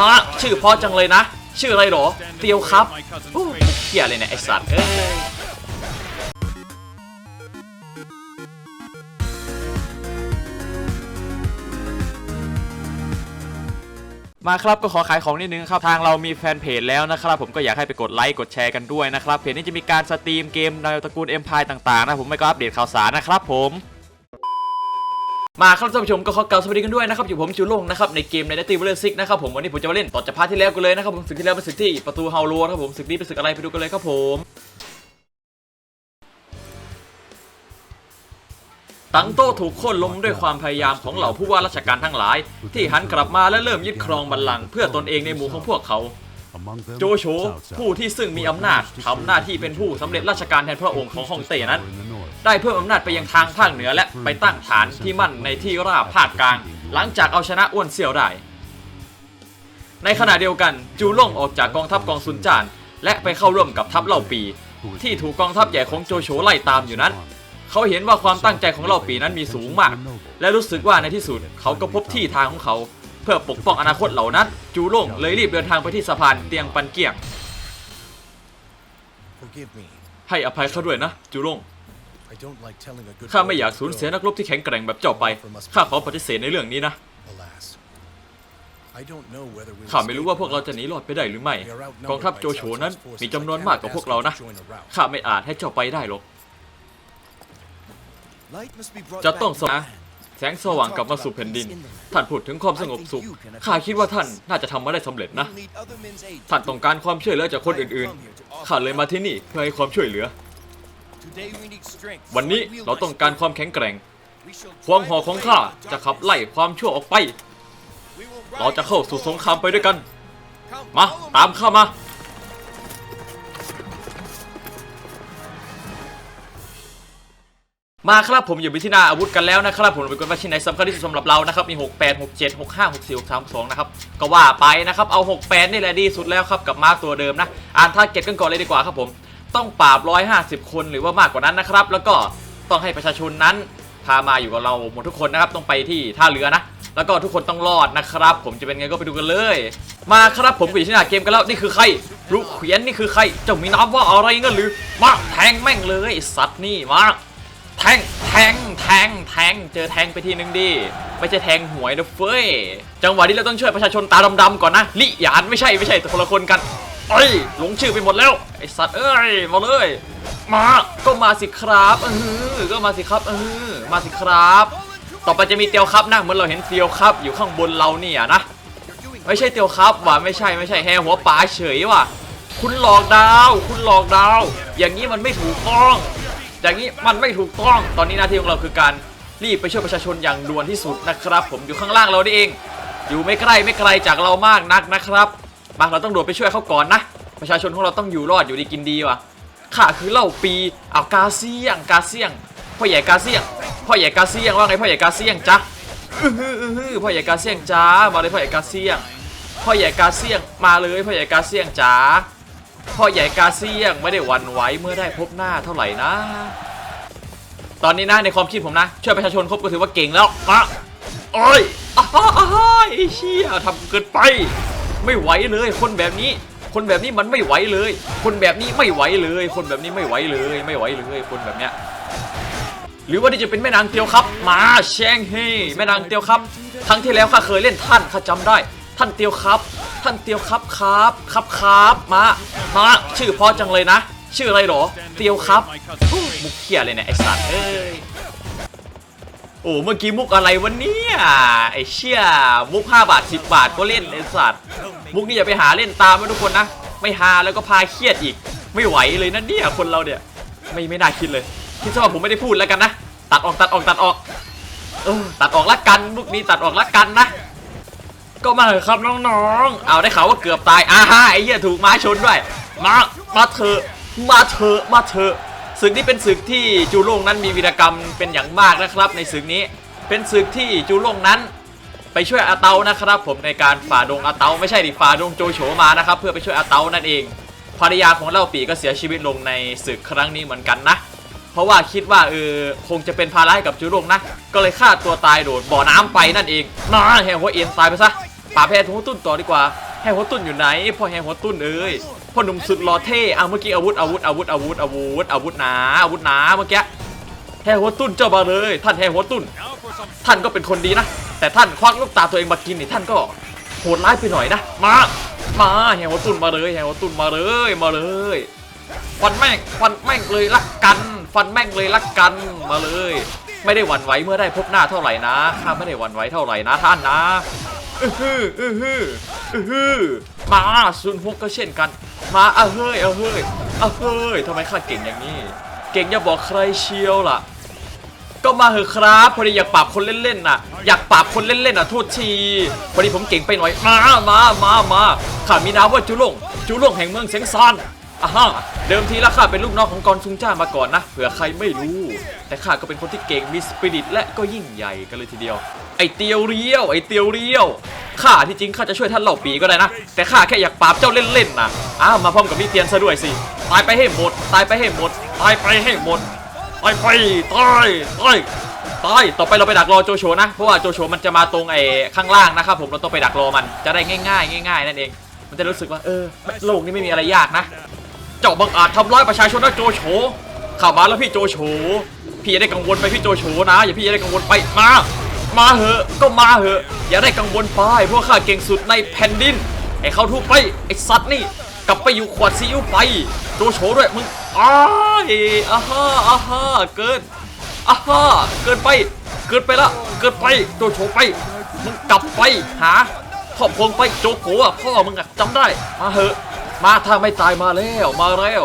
ฮะชื่อเพอจังเลยนะ ชื่ออะไรหรอ เตียวครับอู้เหี้ยอะไรเนี่ยไอสัตว์เอ้ยมาครับก็ขอขายของนิดนึงครับทางเรามีแฟนเพจแล้วนะครับผมก็อยากให้ไปกดไลค์กดแชร์กันด้วยนะครับเพจนี้จะมีการสตรีมเกมในตระกูลเอ็มพายต่างๆนะผมไม่ก็อัปเดตข่าวสารนะครับผม มาครับท่านผู้ชมก็ขอกล่าวสวัสดีกันด้วยนะครับอยู่ผมจูโล่งนะครับในเกมในนัตตี้เวลซิกนะครับผมวันนี้ผมจะมาเล่นต่อจากพาร์ทที่แล้วกันเลยนะครับผมศึกที่แล้วเป็นศึกที่ประตูเฮาโลนะครับผมศึกนี้เป็นศึกอะไรไปดูกันเลยครับผมตังโต้ถูกโค่นล้มด้วยความพยายามของเหล่าผู้ว่าราชการทั้งหลาย ที่หันกลับมาและเริ่มยึดครองบัลลังก์เพื่อตนเองในหมู่ของพวกเขา โจโฉผู้ที่ซึ่งมีอำนาจทำหน้าที่เป็นผู้สำเร็จราชการแทนพระองค์ของฮ่องเต้นั้น ได้เพิ่มอำนาจไปยังทางภาคเหนือและไปตั้งฐานที่มั่นในที่ราบภาคกลาง หลังจากเอาชนะอ้วนเสี่ยวได้ ในขณะเดียวกันจูล่งออกจากกองทัพกองซุนจาน และไปเข้าร่วมกับทัพเล่าปี ที่ถูกกองทัพใหญ่ของโจโฉไล่ตามอยู่นั้น เขาเห็นว่าความตั้งใจของเล่าปีนั้นมีสูงมาก และรู้สึกว่าในที่สุดเขาก็พบที่ทางของเขา เพื่อปกป้องอนาคตเหล่านั้น จูล่งเลยรีบเดินทางไปที่สะพานเตียงปันเกียง Forgive me. ให้อภัยเขาด้วยนะจูล่ง ข้าไม่อยากสูญเสียนักรบที่แข็งแกร่งแบบเจ้าไป ข้าขอปฏิเสธในเรื่องนี้นะ Alas. I don't know whether we ข้าไม่รู้ว่าพวกเราจะหนีรอดไปได้หรือไม่ กองทัพโจโฉนั้นมีจำนวนมากกว่าพวกเรานะ ข้าไม่อาจให้เจ้าไปได้หรอก จะต้องสนะแสงสว่างกลับมาสู่แผ่นดิน ท่านพูดถึงความสงบสุข ข้าคิดว่าท่านน่าจะทำมาได้สำเร็จนะ ท่านต้องการความช่วยเหลือจากคนอื่นๆ ข้าเลยมาที่นี่เพื่อให้ความช่วยเหลือ วันนี้เราต้องการความแข็งแกร่ง ความหอของข้าจะขับไล่ความชั่วออกไป เราจะเข้าสู่สงครามไปด้วยกัน มาตามข้ามามาครับผมอยู่ที่หน้าอาวุธกันแล้วนะครับผมเป็นคนว่าชิ้นไหนสำคัญที่สุดสำหรับเรานะครับมี 68 67 65 64 63 2นะครับก็ว่าไปนะครับเอา 68 นี่แหละดีสุดแล้วครับกับมาร์คตัวเดิมนะ อ่านทาร์เก็ตกันก่อนเลยดีกว่าครับผม ต้องปราบ 150 คนหรือว่ามากกว่านั้นนะครับ แล้วก็ต้องให้ประชาชนนั้น พามาอยู่กับเราหมดทุกคนนะครับ ต้องไปที่ท่าเรือนะ แล้วก็ทุกคนต้องรอดนะครับ ผมจะเป็นไงก็ไปดูกันเลย มาครับผมอยู่ที่หน้าเกมกันแล้วนี่คือใครลูกเขียนนี่คือใครเจ้ามีน้ำว่าอะไรเงั้นหรือ มาแทงแม่งเลยสัตว์นี่มาแทงแทงแทงแทงเจอแทงไปทีนึงดิไม่ใช่แทงหวยนะเฟ้ยจังหวะนี้เราต้องช่วยประชาชนตาดำๆก่อนนะลิหยานไม่ใช่ไม่ใช่คนละคนกัน เอ้ยหลงชื่อไปหมดแล้วไอสัตว์เอ้ยมาเลย มาก็มาสิครับเออก็มาสิครับเออมาสิครับ ต่อไปจะมีเตียวครับนะเหมือนเราเห็นเตียวครับ อยู่ข้างบนเราเนี่ยนะไม่ใช่เตียวครับว่ะไม่ใช่ไม่ใช่แฮหัวป๋าเฉยว่ะคุณหลอกดาว คุณหลอกดาว อย่างนี้มันไม่ถูกต้องอย่างนี้มันไม่ถูกต้องตอนนี้หน้าที่ของเราคือการรีบไปช่วยประชาชนอย่างด่วนที่สุดนะครับ ผมอยู่ข้างล่างเรานี่เอง อยู่ไม่ใกล้ไม่ไกลจากเรามากนักนะครับ มาเราต้องโดดไปช่วยเขาก่อนนะ ประชาชนของเราต้องอยู่รอดอยู่ดีกินดีว่ะข้าคือเล่าปีเอากาเซียงกาเซียงพ่อใหญ่กาเซียงพ่อใหญ่กาเซียงว่าไงพ่อใหญ่กาเซียงจ๊ะอื้อหืออื้อหือพ่อใหญ่กาเซียงจ้ามาเลยพ่อใหญ่กาเซียงพ่อใหญ่กาเซียงมาเลยพ่อใหญ่กาเซียงจ๋าพ่อใหญ่กาเซียงไม่ได้วันไหวเมื่อได้พบหน้าเท่าไหร่นะ ตอนนี้นะในความคิดผมนะช่วยประชาชนครบก็ถือว่าเก่งแล้วมาโอ้ยอ้าวอ้าวไอ้เชี่ยทำเกินไป ไม่ไหวเลย คนแบบนี้ คนแบบนี้มันไม่ไหวเลย คนแบบนี้ไม่ไหวเลย คนแบบนี้ไม่ไหวเลย ไม่ไหวเลย คนแบบเนี้ยหรือว่าที่จะเป็นแม่นางเตียวครับ มาแชงเฮแม่นางเตียวครับครั้งที่แล้วข้าเคยเล่นท่านข้าจำได้ ท่านเตียวครับ ท่านเตียวครับครับครับครับมามาชื่อเพอจังเลยนะ ชื่ออะไรหรอ เตียวครับอู้มุกเขียเลยเนี่ยไอสัตว์เอ้ย โอ้เมื่อกี้มุกอะไรวะเนี่ยไอเชี่ยมุก 5 บาท 10 บาทก็เล่นไอสัตว์มุกนี้อย่าไปหาเล่นตามนะทุกคนนะ ไม่หาแล้วก็พาเครียดอีก ไม่ไหวเลยนะเนี่ยคนเราเนี่ยไม่ไม่น่าคิดเลยคิดซะว่าผมไม่ได้พูดแล้วกันนะตัดออกตัดออกตัดออกเออตัดออกละกันมุกนี้ตัดออกละกันนะ ก็มาเถอะครับน้องๆ เอาได้ข่าวว่าเกือบตายอ่าฮะไอ้เหี้ยถูกม้าชนด้วยมามาเถอะมาเถอะมาเถอะ ศึกนี้เป็นศึกที่จูโล่งนั้นมีวีรกรรมเป็นอย่างมากนะครับ ในศึกนี้เป็นศึกที่จูโล่งนั้นไปช่วยอาเตานะครับ ผมในการฝ่าดงอาเตาไม่ใช่ดิฝ่าดงโจโฉมานะครับ เพื่อไปช่วยอาเตานั่นเองภรรยาของเล่าปีก็เสียชีวิตลงในศึกครั้งนี้เหมือนกันนะ เพราะว่าคิดว่าเออคงจะเป็นภาระให้กับจูโรงนะ ก็เลยฆ่าตัวตายโดดบ่อน้ำไปนั่นเองน่าแหงหัวเอ็นตายไปซะป่าแพรทุ่งตุ้นต่อดีกว่าแฮหัวตุ้นอยู่ไหนพ่อแฮหัวตุ้นเอ้ย พ่อหนุ่มสุดหล่อเท่อะเมื่อกี้อาวุธอาวุธอาวุธอาวุธอาวุธอาวุธหนาอาวุธหนาเมื่อกี้แฮหัวตุ้นเจ้ามาเลย ท่านแฮหัวตุ้น ท่านก็เป็นคนดีนะ แต่ท่านควักลูกตาตัวเองมากินนี่ท่านก็โหดร้ายไปหน่อยนะ มา มาแฮหัวตุ้นมาเลยแฮหัวตุ้นมาเลยมาเลยฟันแม่งฟันแม่งเลยละกัน ฟันแม่งเลยละกันมาเลย ไม่ได้หวั่นไหวเมื่อได้พบหน้าเท่าไหร่นะข้าไม่ได้หวั่นไหวเท่าไหร่นะท่านนะอือฮืออือฮืออือฮือ มาซุนฮกก็เช่นกัน มาอะเฮ้ยอะเฮ้ยอะเฮ้ยทำไมข้าเก่งอย่างนี้ เก่งอย่าบอกใครเชียวล่ะ ก็มาเหอะครับพอดีอยากปราบคนเล่นๆน่ะ อยากปราบคนเล่นๆน่ะโทษทีพอดีผมเก่งไปหน่อยมามามามาข้ามีนามว่าจุลงจุลงแห่งเมืองเสียงซานอะฮะเดิมทีแล้วข้าเป็นลูกน้องของกรซุงจ้ามาก่อนนะเผื่อใครไม่รู้ แต่ข้าก็เป็นคนที่เก่งมีสปิริตและก็ยิ่งใหญ่กันเลยทีเดียว ไอเตียวเรียว ไอเตียวเรียว ข้าที่จริงข้าจะช่วยท่านเหล่าปีก็ได้นะ แต่ข้าแค่อยากปราบเจ้าเล่นๆน่ะอ้าวมาพร้อมกับมีเตียนซะด้วยสิ ตายไปให้หมด ตายไปให้หมด ตายไปให้หมด ตายไป ตายตายตายต่อไปเราไปดักรอโจโฉนะ เพราะว่าโจโฉมันจะมาตรงไอ้ข้างล่างนะครับผม เราต้องไปดักรอมัน จะได้ง่ายๆ ง่ายๆ นั่นเอง มันจะรู้สึกว่า เออ โลกนี้ไม่มีอะไรยากนะ เจ้าบังอาจทำร้ายประชาชนนะโจโฉข้ามาแล้วพี่โจโฉ พี่อย่าได้กังวลไปพี่โจโฉนะ อย่าพี่อย่าได้กังวลไป มา มาเหอะ ก็มาเหอะ อย่าได้กังวลไปเพราะข้าเก่งสุดในแผ่นดิน ไอ้เขาทุกไป ไอ้สัตว์นี่ กลับไปอยู่ขวดซีอิ๊วไป โจโฉด้วยมึงอ้ายอาฮ่าอาฮ่าเกินอาฮ่าเกินไป เกินไปละ เกินไป โจโฉไป มึงกลับไปหาครอบครองไป โจโกะพ่อมึงอะจำได้ มาเหอะ มาถ้าไม่ตายมาแล้ว มาแล้ว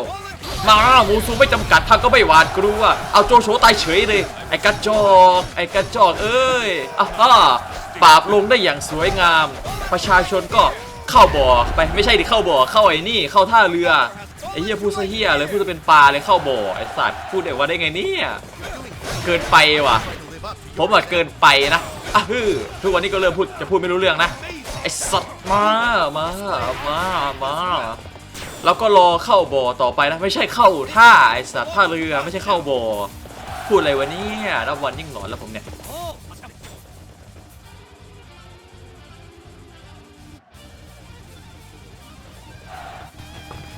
มาหมูซูไม่จำกัดท่านก็ไม่หวาดกลัว เอาโจโฉตายเฉยเลย ไอ้กระจอก ไอ้กระจอกเอ้ยอ่าฮ่าปราบลงได้อย่างสวยงาม ประชาชนก็เข้าบ่อไปไม่ใช่ดิเข้าบ่อเข้าไอ้นี่เข้าท่าเรือไอ้เหี้ยพูดซะเหี้ยเลยพูดจะเป็นปลาเลยเข้าบ่อไอ้สัตว์พูดเดี๋ยวว่าได้ไงเนี่ยเกินไปว่ะ ผมว่าเกินไปนะอะฮือทุกวันนี้ก็เริ่มพูดจะพูดไม่รู้เรื่องนะไอ้สัตว์มามามามา แล้วก็รอเข้าบ่อต่อไปนะไม่ใช่เข้าท่าไอ้สัตว์ท่าเรือไม่ใช่เข้าบ่อพูดอะไรวะเนี่ยนับวันยิ่งหลอนแล้วผมเนี่ย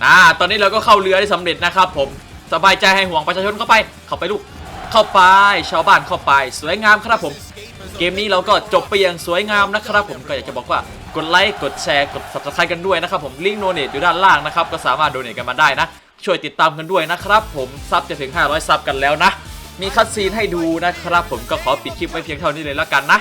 นะตอนนี้เราก็เข้าเรือได้สำเร็จนะครับผมสบายใจให้ห่วงประชาชนเข้าไป เข้าไปลูก เข้าไป ชาวบ้านเข้าไป สวยงามครับผม เกมนี้เราก็จบไปอย่างสวยงามนะครับผมก็อยากจะบอกว่า กดไลค์กดแชร์กด subscribe กันด้วยนะครับผมลิงก์โนเนตอยู่ด้านล่างนะครับก็สามารถโดเนตกันมาได้นะ ช่วยติดตามกันด้วยนะครับ ผมซับจะถึง 500 ซับกันแล้วนะ มีคัดซีนให้ดูนะครับ ผมก็ขอปิดคลิปไว้เพียงเท่านี้เลยแล้วกันนะ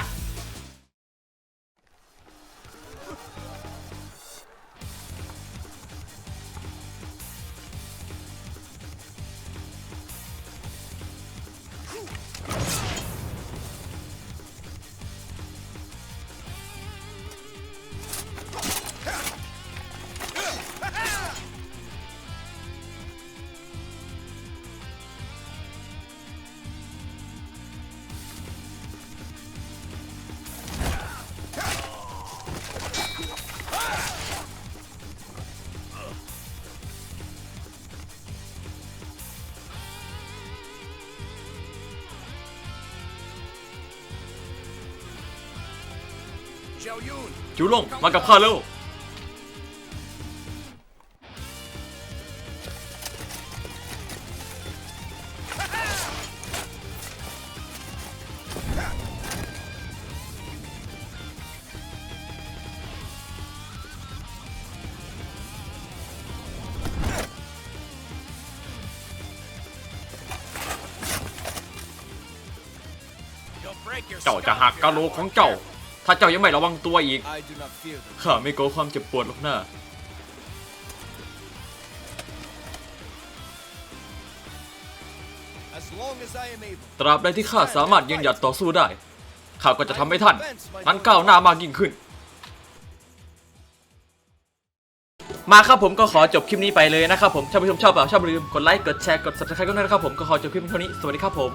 Xiao Yun! จูลงมากับข้าเร็ว You'll break your เจ้าจะหักกะโหลกของเจ้า ถ้าเจ้ายังไม่ระวังตัวอีก I do not fear them. ข้าไม่กลัวความเจ็บปวดหรอกนะ As long as I am able. ตราบใดที่ข้าสามารถยืนหยัดต่อสู้ได้ ข้าก็จะทำให้ท่านนั้นก้าวหน้ามากยิ่งขึ้น มาครับผมก็ขอจบคลิปนี้ไปเลยนะครับผมถ้าผู้ชมชอบแบบชอบอย่าลืม กดไลค์ กดแชร์ กด subscribe กันด้วยนะครับผม ก็ขอจบคลิปเท่านี้ สวัสดีครับผม